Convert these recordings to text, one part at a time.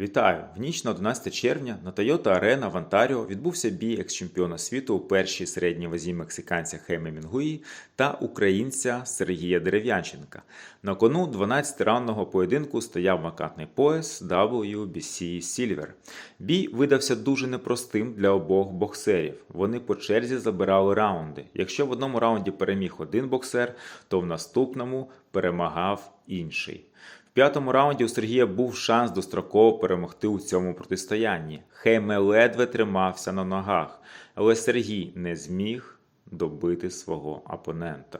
Вітаю! В ніч на 11 червня на Toyota Arena в Онтаріо відбувся бій екс-чемпіона світу у першій середній вазі мексиканця Хеме Мінгуї та українця Сергія Дерев'янченка. На кону 12-раундного поєдинку стояв вакантний пояс WBC Silver. Бій видався дуже непростим для обох боксерів. Вони по черзі забирали раунди. Якщо в одному раунді переміг один боксер, то в наступному перемагав інший. П'ятому раунді у Сергія був шанс достроково перемогти у цьому протистоянні. Хейме ледве тримався на ногах, але Сергій не зміг добити свого опонента.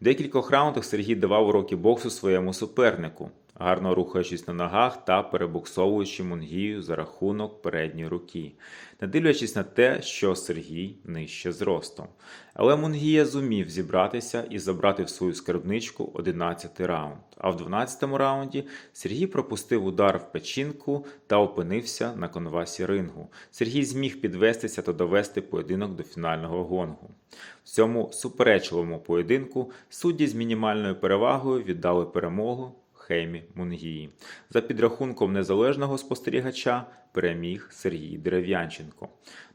В декількох раундах Сергій давав уроки боксу своєму супернику, гарно рухаючись на ногах та перебоксовуючи Мунгію за рахунок передньої руки, не дивлячись на те, що Сергій нижче зростом. Але Мунгія зумів зібратися і забрати в свою скарбничку 11 раунд. А в 12 раунді Сергій пропустив удар в печінку та опинився на конвасі рингу. Сергій зміг підвестися та довести поєдинок до фінального гонгу. В цьому суперечливому поєдинку судді з мінімальною перевагою віддали перемогу Хеймі Мунгії. За підрахунком незалежного спостерігача переміг Сергій Дерев'янченко.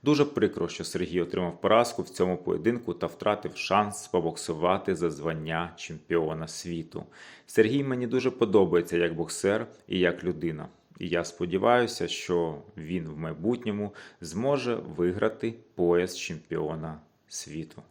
Дуже прикро, що Сергій отримав поразку в цьому поєдинку та втратив шанс побоксувати за звання чемпіона світу. Сергій мені дуже подобається як боксер і як людина. І я сподіваюся, що він в майбутньому зможе виграти пояс чемпіона світу.